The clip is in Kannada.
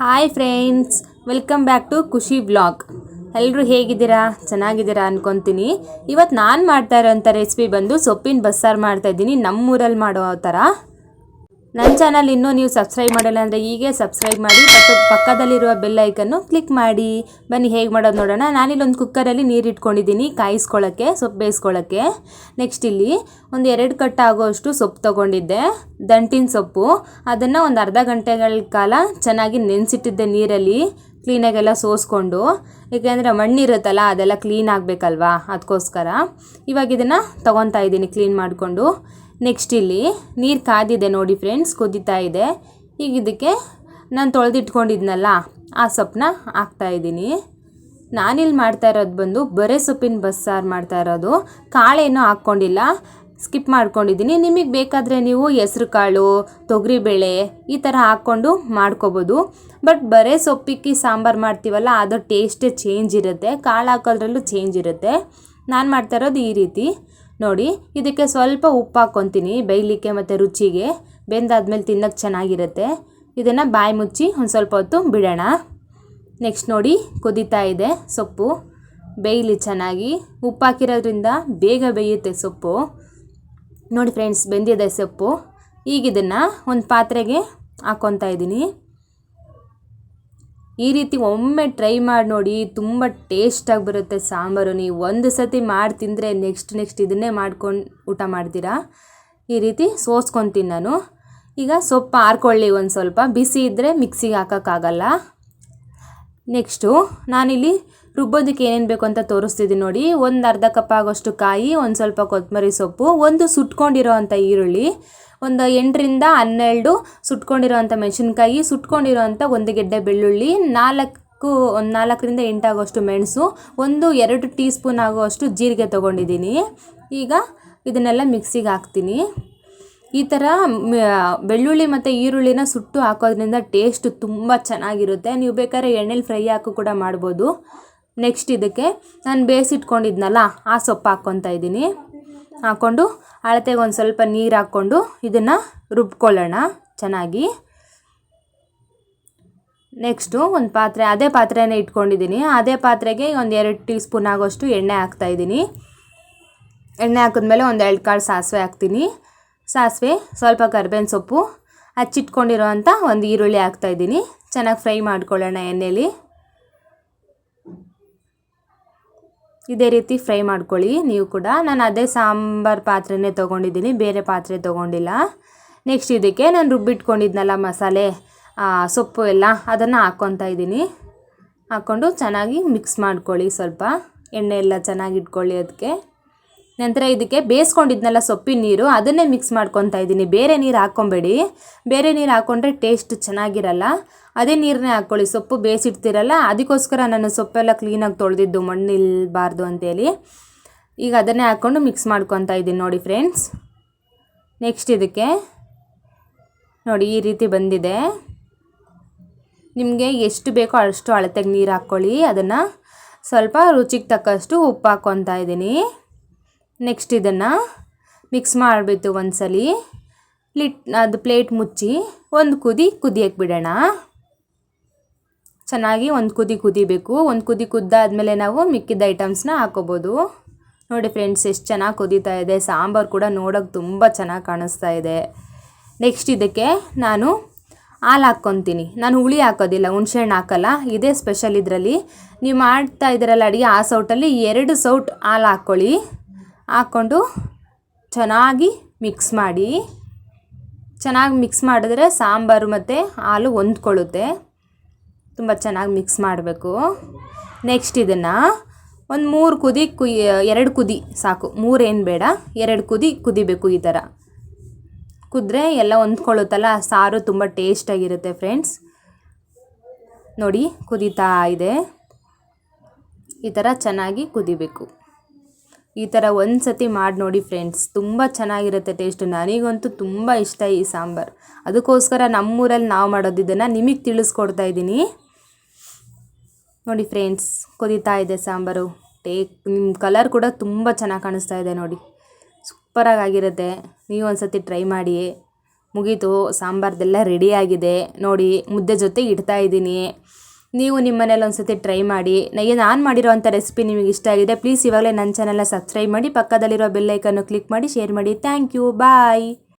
Hi friends welcome back to Khushi blog ಎಲ್ಲರೂ ಹೇಗಿದ್ದೀರಾ? ಚೆನ್ನಾಗಿದ್ದೀರಾ ಅನ್ಕೊತೀನಿ. ಇವತ್ತು ನಾನು ಮಾಡ್ತಾ ಇರೋಂಥ ರೆಸಿಪಿ ಬಂದು ಸೊಪ್ಪಿನ ಬಸ್ಸಾರು ಮಾಡ್ತಾ ಇದ್ದೀನಿ. ನಮ್ಮೂರಲ್ಲಿ ಮಾಡೋ ಥರ. ನನ್ನ ಚಾನಲ್ ಇನ್ನೂ ನೀವು ಸಬ್ಸ್ಕ್ರೈಬ್ ಮಾಡಿಲ್ಲ ಅಂದರೆ ಹೀಗೆ ಸಬ್ಸ್ಕ್ರೈಬ್ ಮಾಡಿ, ಮತ್ತು ಪಕ್ಕದಲ್ಲಿರುವ ಬೆಲ್ ಐಕನ್ನು ಕ್ಲಿಕ್ ಮಾಡಿ. ಬನ್ನಿ, ಹೇಗೆ ಮಾಡೋದು ನೋಡೋಣ. ನಾನಿಲ್ಲೊಂದು ಕುಕ್ಕರಲ್ಲಿ ನೀರು ಇಟ್ಕೊಂಡಿದ್ದೀನಿ ಕಾಯಿಸ್ಕೊಳ್ಳೋಕ್ಕೆ ಸೊಪ್ಪು ಬೇಯಿಸ್ಕೊಳ್ಳೋಕ್ಕೆ ನೆಕ್ಸ್ಟ್ ಇಲ್ಲಿ ಒಂದು ಎರಡು ಕಟ್ ಆಗೋಷ್ಟು ಸೊಪ್ಪು ತೊಗೊಂಡಿದ್ದೆ, ದಂಟಿನ ಸೊಪ್ಪು. ಅದನ್ನು ಒಂದು ಅರ್ಧ ಗಂಟೆಗಳ ಕಾಲ ಚೆನ್ನಾಗಿ ನೆನೆಸಿಟ್ಟಿದ್ದೆ ನೀರಲ್ಲಿ ಕ್ಲೀನಾಗೆಲ್ಲ ಸೋಸ್ಕೊಂಡು. ಏಕೆಂದರೆ ಮಣ್ಣಿರುತ್ತಲ್ಲ, ಅದೆಲ್ಲ ಕ್ಲೀನ್ ಆಗಬೇಕಲ್ವಾ? ಅದಕ್ಕೋಸ್ಕರ. ಇವಾಗ ಇದನ್ನು ತೊಗೊತಾ ಇದ್ದೀನಿ ಕ್ಲೀನ್ ಮಾಡಿಕೊಂಡು. ನೆಕ್ಸ್ಟ್ ಇಲ್ಲಿ ನೀರು ಕಾದಿದೆ ನೋಡಿ ಫ್ರೆಂಡ್ಸ್ ಕುದೀತಾ ಇದೆ. ಈಗ ಇದಕ್ಕೆ ನಾನು ತೊಳೆದಿಟ್ಕೊಂಡಿದ್ನಲ್ಲ, ಆ ಸೊಪ್ಪನ್ನ ಹಾಕ್ತಾಯಿದ್ದೀನಿ ನಾನಿಲ್ಲಿ ಮಾಡ್ತಾ ಇರೋದು ಬಂದು ಬರೇ ಸೊಪ್ಪಿನ ಬಸ್ಸಾರು ಮಾಡ್ತಾ ಇರೋದು. ಕಾಳೇನೂ ಹಾಕ್ಕೊಂಡಿಲ್ಲ ಸ್ಕಿಪ್ ಮಾಡ್ಕೊಂಡಿದ್ದೀನಿ. ನಿಮಗೆ ಬೇಕಾದರೆ ನೀವು ಹೆಸ್ರು ಕಾಳು ತೊಗರಿಬೇಳೆ ಈ ಥರ ಹಾಕ್ಕೊಂಡು ಮಾಡ್ಕೋಬೋದು. ಬಟ್ ಬರೇ ಸೊಪ್ಪಿಕ್ಕಿ ಸಾಂಬಾರು ಮಾಡ್ತೀವಲ್ಲ ಅದು ಟೇಸ್ಟೇ ಚೇಂಜ್ ಇರುತ್ತೆ. ಕಾಳು ಹಾಕೋದ್ರಲ್ಲೂ ಚೇಂಜ್ ಇರುತ್ತೆ. ನಾನು ಮಾಡ್ತಾ ಇರೋದು ಈ ರೀತಿ. ನೋಡಿ, ಇದಕ್ಕೆ ಸ್ವಲ್ಪ ಉಪ್ಪು ಹಾಕ್ಕೊತೀನಿ, ಬೇಯಲಿಕ್ಕೆ ಮತ್ತು ರುಚಿಗೆ. ಬೆಂದಾದ್ಮೇಲೆ ತಿನ್ನೋಕ್ಕೆ ಚೆನ್ನಾಗಿರುತ್ತೆ. ಇದನ್ನು ಬಾಯಿ ಮುಚ್ಚಿ ಒಂದು ಸ್ವಲ್ಪ ಹೊತ್ತು ಬಿಡೋಣ. ನೆಕ್ಸ್ಟ್ ನೋಡಿ, ಕುದೀತಾ ಇದೆ ಸೊಪ್ಪು. ಬೇಯಲಿ ಚೆನ್ನಾಗಿ. ಉಪ್ಪು ಹಾಕಿರೋದ್ರಿಂದ ಬೇಗ ಬೇಯುತ್ತೆ ಸೊಪ್ಪು. ನೋಡಿ ಫ್ರೆಂಡ್ಸ್, ಬೆಂದಿದೆ ಸೊಪ್ಪು. ಈಗ ಇದನ್ನು ಒಂದು ಪಾತ್ರೆಗೆ ಹಾಕ್ಕೊತಾ ಇದ್ದೀನಿ. ಈ ರೀತಿ ಒಮ್ಮೆ ಟ್ರೈ ಮಾಡಿ ನೋಡಿ ತುಂಬ ಟೇಸ್ಟಾಗಿ ಬರುತ್ತೆ ಸಾಂಬಾರು. ನೀವು ಒಂದು ಸತಿ ಮಾಡಿ ತಿಂದರೆ ನೆಕ್ಸ್ಟ್ ನೆಕ್ಸ್ಟ್ ಇದನ್ನೇ ಮಾಡ್ಕೊಂಡು ಊಟ ಮಾಡ್ತೀರಾ? ಈ ರೀತಿ ಸೋಸ್ಕೊತೀನಿ ನಾನು. ಈಗ ಸೊಪ್ಪು ಹಾರ್ಕೊಳ್ಳಿ ಒಂದು ಸ್ವಲ್ಪ. ಬಿಸಿ ಇದ್ದರೆ ಮಿಕ್ಸಿಗೆ ಹಾಕೋಕ್ಕಾಗಲ್ಲ ನೆಕ್ಸ್ಟು ನಾನಿಲ್ಲಿ ರುಬ್ಬೋದಕ್ಕೆ ಏನೇನು ಬೇಕು ಅಂತ ತೋರಿಸ್ತಿದ್ದೀನಿ ನೋಡಿ. ಒಂದು ಅರ್ಧ ಕಪ್ ಆಗೋಷ್ಟು ಕಾಯಿ, ಒಂದು ಸ್ವಲ್ಪ ಕೊತ್ತಂಬರಿ ಸೊಪ್ಪು, ಒಂದು ಸುಟ್ಕೊಂಡಿರೋ ಅಂಥ ಈರುಳ್ಳಿ, ಒಂದು ಎಂಟರಿಂದ ಹನ್ನೆರಡು ಸುಟ್ಕೊಂಡಿರೋವಂಥ ಮೆಣಸಿನ್ಕಾಯಿ ಸುಟ್ಕೊಂಡಿರೋವಂಥ ಒಂದು ಗೆಡ್ಡೆ ಬೆಳ್ಳುಳ್ಳಿ, ನಾಲ್ಕು, ಒಂದು ನಾಲ್ಕರಿಂದ ಎಂಟಾಗೋಷ್ಟು ಮೆಣಸು, ಒಂದು ಎರಡು ಟೀ ಸ್ಪೂನ್ ಆಗುವಷ್ಟು ಜೀರಿಗೆ ತೊಗೊಂಡಿದ್ದೀನಿ. ಈಗ ಇದನ್ನೆಲ್ಲ ಮಿಕ್ಸಿಗೆ ಹಾಕ್ತೀನಿ. ಈ ಥರ ಬೆಳ್ಳುಳ್ಳಿ ಮತ್ತು ಈರುಳ್ಳಿನ ಸುಟ್ಟು ಹಾಕೋದ್ರಿಂದ ಟೇಸ್ಟ್ ತುಂಬ ಚೆನ್ನಾಗಿರುತ್ತೆ. ನೀವು ಬೇಕಾದ್ರೆ ಎಣ್ಣೆಲಿ ಫ್ರೈ ಹಾಕು ಕೂಡ ಮಾಡ್ಬೋದು. ನೆಕ್ಸ್ಟ್ ಇದಕ್ಕೆ ನಾನು ಬೇಯಿಸಿಟ್ಕೊಂಡಿದ್ನಲ್ಲ ಆ ಸೊಪ್ಪು ಹಾಕ್ಕೊತಾ ಇದ್ದೀನಿ. ಹಾಕ್ಕೊಂಡು ಅಳತೆಗೆ ಒಂದು ಸ್ವಲ್ಪ ನೀರು ಹಾಕ್ಕೊಂಡು ಇದನ್ನು ರುಬ್ಕೊಳ್ಳೋಣ ಚೆನ್ನಾಗಿ. ನೆಕ್ಸ್ಟು ಒಂದು ಪಾತ್ರೆ, ಅದೇ ಪಾತ್ರೆನೇ ಇಟ್ಕೊಂಡಿದ್ದೀನಿ. ಅದೇ ಪಾತ್ರೆಗೆ ಒಂದು ಎರಡು ಟೀ ಸ್ಪೂನ್ ಆಗೋಷ್ಟು ಎಣ್ಣೆ ಹಾಕ್ತಾಯಿದ್ದೀನಿ ಎಣ್ಣೆ ಹಾಕಿದ್ಮೇಲೆ ಒಂದು ಎರಡು ಕಾಳು ಸಾಸಿವೆ ಹಾಕ್ತೀನಿ. ಸಾಸಿವೆ ಸ್ವಲ್ಪ ಕರ್ಬೇವಿನ ಸೊಪ್ಪು ಹಚ್ಚಿಟ್ಕೊಂಡಿರೋ ಒಂದು ಈರುಳ್ಳಿ ಹಾಕ್ತಾಯಿದ್ದೀನಿ ಚೆನ್ನಾಗಿ ಫ್ರೈ ಮಾಡ್ಕೊಳ್ಳೋಣ ಎಣ್ಣೆಲಿ. ಇದೇ ರೀತಿ ಫ್ರೈ ಮಾಡ್ಕೊಳ್ಳಿ. ನೀವು ಕೂಡ ನಾನು ಅದೇ ಸಾಂಬಾರು ಪಾತ್ರೆನೇ ತೊಗೊಂಡಿದ್ದೀನಿ, ಬೇರೆ ಪಾತ್ರೆ ತೊಗೊಂಡಿಲ್ಲ. ನೆಕ್ಸ್ಟ್ ಇದಕ್ಕೆ ನಾನು ರುಬ್ಬಿಟ್ಕೊಂಡಿದ್ನಲ್ಲ ಮಸಾಲೆ ಸೊಪ್ಪು ಎಲ್ಲ ಅದನ್ನು ಹಾಕ್ಕೊತಾ ಇದ್ದೀನಿ. ಹಾಕ್ಕೊಂಡು ಚೆನ್ನಾಗಿ ಮಿಕ್ಸ್ ಮಾಡ್ಕೊಳ್ಳಿ ಸ್ವಲ್ಪ. ಎಣ್ಣೆ ಎಲ್ಲ ಚೆನ್ನಾಗಿ ಇಟ್ಕೊಳ್ಳಿ ಅದಕ್ಕೆ. ನಂತರ ಇದಕ್ಕೆ ಬೇಯಿಸ್ಕೊಂಡಿದ್ನಲ್ಲ ಸೊಪ್ಪಿನ ನೀರು, ಅದನ್ನೇ ಮಿಕ್ಸ್ ಮಾಡ್ಕೊತಾ ಇದ್ದೀನಿ. ಬೇರೆ ನೀರು ಹಾಕ್ಕೊಬೇಡಿ. ಬೇರೆ ನೀರು ಹಾಕ್ಕೊಂಡ್ರೆ ಟೇಸ್ಟ್ ಚೆನ್ನಾಗಿರಲ್ಲ. ಅದೇ ನೀರನ್ನೇ ಹಾಕ್ಕೊಳ್ಳಿ ಸೊಪ್ಪು ಬೇಯಿಸಿಡ್ತಿರಲ್ಲ, ಅದಕ್ಕೋಸ್ಕರ ನಾನು ಸೊಪ್ಪೆಲ್ಲ ಕ್ಲೀನಾಗಿ ತೊಳೆದಿದ್ದು ಮಣ್ಣು ಇಲ್ಲಬಾರ್ದು ಅಂತೇಳಿ. ಈಗ ಅದನ್ನೇ ಹಾಕ್ಕೊಂಡು ಮಿಕ್ಸ್ ಮಾಡ್ಕೊತಾ ಇದ್ದೀನಿ ನೋಡಿ ಫ್ರೆಂಡ್ಸ್ ನೆಕ್ಸ್ಟ್ ಇದಕ್ಕೆ ನೋಡಿ ಈ ರೀತಿ ಬಂದಿದೆ. ನಿಮಗೆ ಎಷ್ಟು ಬೇಕೋ ಅಷ್ಟು ಅಳತೆಗೆ ನೀರು ಹಾಕ್ಕೊಳ್ಳಿ ಅದನ್ನು ಸ್ವಲ್ಪ ರುಚಿಗೆ ತಕ್ಕಷ್ಟು ಉಪ್ಪು ಹಾಕ್ಕೊತಾ ಇದ್ದೀನಿ. ನೆಕ್ಸ್ಟ್ ಇದನ್ನು ಮಿಕ್ಸ್ ಮಾಡಿಬಿಟ್ಟು ಒಂದ್ಸಲಿ ಲಿಟ್ ಅದು ಪ್ಲೇಟ್ ಮುಚ್ಚಿ ಒಂದು ಕುದಿ ಕುದಿಯಕ್ಕೆ ಬಿಡೋಣ. ಚೆನ್ನಾಗಿ ಒಂದು ಕುದಿ ಕುದಿಬೇಕು. ಒಂದು ಕುದಿ ಕುದ್ದಾದಮೇಲೆ ನಾವು ಮಿಕ್ಕಿದ ಐಟಮ್ಸ್ನ ಹಾಕೋಬೋದು. ನೋಡಿ ಫ್ರೆಂಡ್ಸ್ ಎಷ್ಟು ಚೆನ್ನಾಗಿ ಕುದೀತಾ ಇದೆ. ಸಾಂಬಾರು ಕೂಡ ನೋಡೋಕೆ ತುಂಬ ಚೆನ್ನಾಗಿ ಕಾಣಿಸ್ತಾ ಇದೆ. ನೆಕ್ಸ್ಟ್ ಇದಕ್ಕೆ ನಾನು ಹಾಲು ಹಾಕ್ಕೊತೀನಿ. ನಾನು ಹುಳಿ ಹಾಕೋದಿಲ್ಲ, ಹುಣ್ಸೆಹಣ್ಣು ಹಾಕಲ್ಲ. ಇದೇ ಸ್ಪೆಷಲ್ ಇದರಲ್ಲಿ. ನೀವು ಮಾಡ್ತಾ ಇದ್ದೀರಲ್ಲ ಅಡುಗೆ, ಆ ಸೌಟಲ್ಲಿ ಎರಡು ಸೌಟ್ ಹಾಲು ಹಾಕ್ಕೊಳ್ಳಿ. ಹಾಕ್ಕೊಂಡು ಚೆನ್ನಾಗಿ ಮಿಕ್ಸ್ ಮಾಡಿ. ಚೆನ್ನಾಗಿ ಮಿಕ್ಸ್ ಮಾಡಿದ್ರೆ ಸಾಂಬಾರು ಮತ್ತು ಹಾಲು ಹೊಂದ್ಕೊಳ್ಳುತ್ತೆ. ತುಂಬ ಚೆನ್ನಾಗಿ ಮಿಕ್ಸ್ ಮಾಡಬೇಕು. ನೆಕ್ಸ್ಟ್ ಇದನ್ನು ಒಂದು ಮೂರು ಕುದಿ ಕುಯ್, ಎರಡು ಕುದಿ ಸಾಕು. ಮೂರೇನು ಬೇಡ, ಎರಡು ಕುದಿ ಕುದಿಬೇಕು ಈ ಥರ ಕುದ್ರೆ ಎಲ್ಲ ಹೊಂದ್ಕೊಳ್ಳುತ್ತಲ್ಲ ಸಾರು ತುಂಬ ಟೇಸ್ಟಾಗಿರುತ್ತೆ ಫ್ರೆಂಡ್ಸ್ ನೋಡಿ ಕುದೀತಾ ಇದೆ. ಈ ಥರ ಚೆನ್ನಾಗಿ ಕುದಿಬೇಕು. ಈ ಥರ ಒಂದು ಸತಿ ಮಾಡಿ ನೋಡಿ ಫ್ರೆಂಡ್ಸ್ ತುಂಬ ಚೆನ್ನಾಗಿರುತ್ತೆ ಟೇಸ್ಟ್ ನನಗಂತೂ ತುಂಬ ಇಷ್ಟ ಈ ಸಾಂಬಾರು. ಅದಕ್ಕೋಸ್ಕರ ನಮ್ಮೂರಲ್ಲಿ ನಾವು ಮಾಡೋದಿದ್ದನ್ನು ನಿಮಗೆ ತಿಳಿಸ್ಕೊಡ್ತಾ ಇದ್ದೀನಿ. ನೋಡಿ ಫ್ರೆಂಡ್ಸ್ ಕುದೀತಾ ಇದೆ ಸಾಂಬಾರು. ಟೇಕ್ ನಿಮ್ಮ ಕಲರ್ ಕೂಡ ತುಂಬ ಚೆನ್ನಾಗಿ ಕಾಣಿಸ್ತಾ ಇದೆ ನೋಡಿ. ಸೂಪರಾಗಿ ಆಗಿರುತ್ತೆ ನೀವು ಒಂದು ಸತಿ ಟ್ರೈ ಮಾಡಿ ಮುಗೀತು, ಸಾಂಬಾರ್ದೆಲ್ಲ ರೆಡಿಯಾಗಿದೆ ನೋಡಿ, ಮುದ್ದೆ ಜೊತೆ ಇಡ್ತಾ ಇದ್ದೀನಿ. ನೀವು ನಿಮ್ಮ ಮನೇಲಿ ಒಂದ್ಸತಿ ಟ್ರೈ ಮಾಡಿ. ನಾನು ಮಾಡಿರೋವಂಥ ರೆಸಿಪಿ ನಿಮಗೆ ಇಷ್ಟ ಆಗಿದೆ ಪ್ಲೀಸ್ ಇವಾಗಲೇ ನನ್ನ ಚಾನಲ್ನ ಸಬ್ಸ್ಕ್ರೈಬ್ ಮಾಡಿ, ಪಕ್ಕದಲ್ಲಿರೋ ಬೆಲ್ಲೈಕನ್ನು ಕ್ಲಿಕ್ ಮಾಡಿ ಶೇರ್ ಮಾಡಿ. Thank you bye